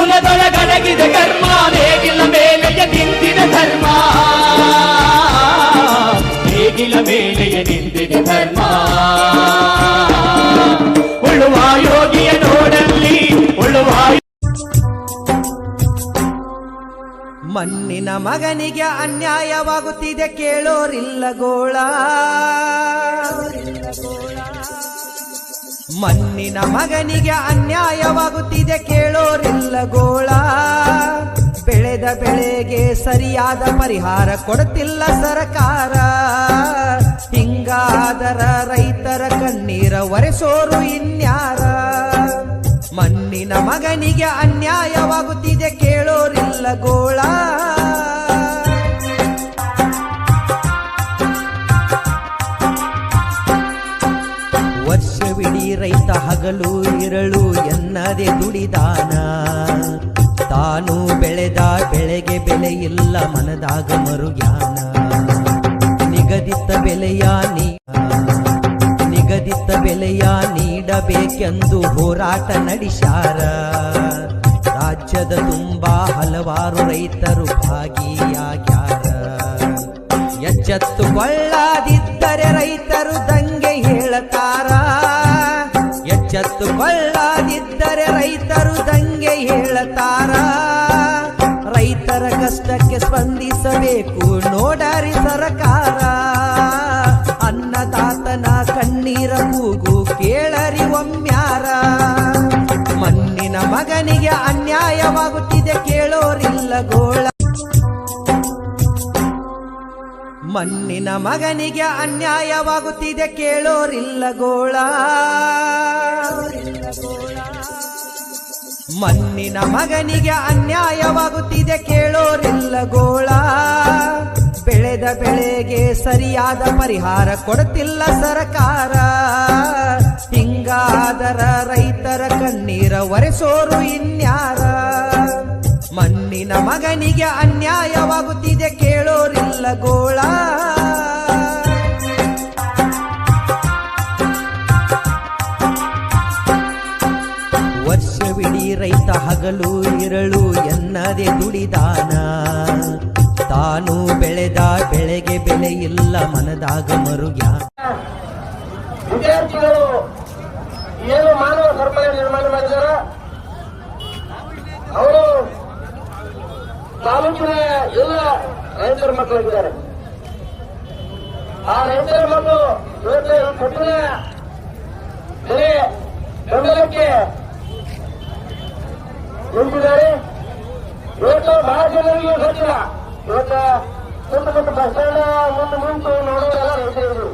ಕುಲದೊಳಗಡಗಿದ ಕರ್ಮ ನೇಗಿಲ ಮೇಲೆಯ ನಿಂತಿನ ಧರ್ಮ. ನೇಗಿಲ ಮೇಲೆಯ ನಿಂತಿನ ಧರ್ಮ. ಉಳುವ ಯೋಗಿಯ ನೋಡಲ್ಲಿ, ಉಳುವ ಮಣ್ಣಿನ ಮಗನಿಗೆ ಅನ್ಯಾಯವಾಗುತ್ತಿದೆ ಕೇಳೋರಿಲ್ಲ ಗೋಳ. ಮಣ್ಣಿನ ಮಗನಿಗೆ ಅನ್ಯಾಯವಾಗುತ್ತಿದೆ ಕೇಳೋರಿಲ್ಲ ಗೋಳ ಬೆಳೆದ ಬೆಳೆಗೆ ಸರಿಯಾದ ಪರಿಹಾರ ಕೊಡುತ್ತಿಲ್ಲ ಸರ್ಕಾರ. ಹಿಂಗಾದರ ರೈತರ ಕಣ್ಣೀರ ಒರೆಸೋರು ಇನ್ಯಾರ? ಮಣ್ಣಿನ ಮಗನಿಗೆ ಅನ್ಯಾಯವಾಗುತ್ತಿದೆ ಕೇಳೋರಿಲ್ಲ ಗೋಳ. ವರ್ಷವಿಡೀ ರೈತ ಹಗಲು, ಇರಳು ಎನ್ನದೆ ದುಡಿದಾನ. ತಾನು ಬೆಳೆದ ಬೆಳೆಗೆ ಬೆಲೆ ಇಲ್ಲ, ಮನದಾಗ ಮರುಗ್ಯಾನ. ನಿಗದಿತ ಬೆಲೆಯ ನೀ ನಿಗದಿತ ಬೆಲೆಯ ನೀಡಬೇಕೆಂದು ಹೋರಾಟ ನಡೆಸಾರ ರಾಜ್ಯದ ತುಂಬಾ ಹಲವಾರು ರೈತರು ಭಾಗಿಯಾಗ್ಯಾರ. ಎಚ್ಚೆತ್ತುಕೊಳ್ಳದಿದ್ದರೆ ರೈತರು ದಂಗೆ ಹೇಳತಾರ. ಎಚ್ಚೆತ್ತುಕೊಳ್ಳದಿದ್ದರೆ ರೈತರು ದಂಗೆ ಹೇಳತಾರ. ನೋಡಾರಿ ನೋಡರಿ ಸರಕಾರ. ಅನ್ನದಾತನ ಕಣ್ಣೀರ ಕೂಗು ಕೇಳರಿ ಒಮ್ಮ್ಯಾರ ಮಣ್ಣಿನ ಮಗನಿಗೆ ಅನ್ಯಾಯವಾಗುತ್ತಿದೆ ಕೇಳೋರಿಲ್ಲ ಗೋಳ. ಮಣ್ಣಿನ ಮಗನಿಗೆ ಅನ್ಯಾಯವಾಗುತ್ತಿದೆ ಕೇಳೋರಿಲ್ಲ ಗೋಳ. ಮಣ್ಣಿನ ಮಗನಿಗೆ ಅನ್ಯಾಯವಾಗುತ್ತಿದೆ ಕೇಳೋರಿಲ್ಲ ಗೋಳ. ಬೆಳೆದ ಬೆಳೆಗೆ ಸರಿಯಾದ ಪರಿಹಾರ ಕೊಡುತ್ತಿಲ್ಲ ಸರಕಾರ. ಹಿಂಗಾದರ ರೈತರ ಕಣ್ಣೀರ ಒರೆಸೋರು ಇನ್ಯಾರ. ಮಣ್ಣಿನ ಮಗನಿಗೆ ಅನ್ಯಾಯವಾಗುತ್ತಿದೆ ಕೇಳೋರಿಲ್ಲ ಗೋಳ. ವರ್ಷವಿಡೀ ರೈತ ಹಗಲು ಇರಳು ಎನ್ನದೆ ದುಡಿದಾನ. ತಾನು ಬೆಳೆದ ಬೆಳೆಗೆ ಬೆಲೆ ಇಲ್ಲ ಮನದಾಗ ಮರುಗ್ಯ. ವಿದ್ಯಾರ್ಥಿಗಳು ಏನು ಮಾನವ ಸರಪಳಿ ನಿರ್ಮಾಣ ಮಾಡಿದಾರ? ಅವರು ತಾಲೂಕಿನ ಎಲ್ಲ ರೈತರ ಮಕ್ಕಳಿದ್ದಾರೆ. ಆ ರೈತರ ಮಕ್ಕಳು ಇವತ್ತು ಕಬ್ಬಿನ ಬೆಲೆ ಬೆಂಬಲಕ್ಕೆ ನಿಂತಿದ್ದಾರೆ. ಏಕ ಬಹಳ ಜನರಿಗೆ ಗೊತ್ತಿಲ್ಲ ಇವತ್ತು ಸ್ವಲ್ಪ ಸ್ವಲ್ಪ ಬಸ್ ಸ್ಟ್ಯಾಂಡ್ ಮುಂದೆ ನಿಂತು ನೋಡೋರೆಲ್ಲ ರೈತರು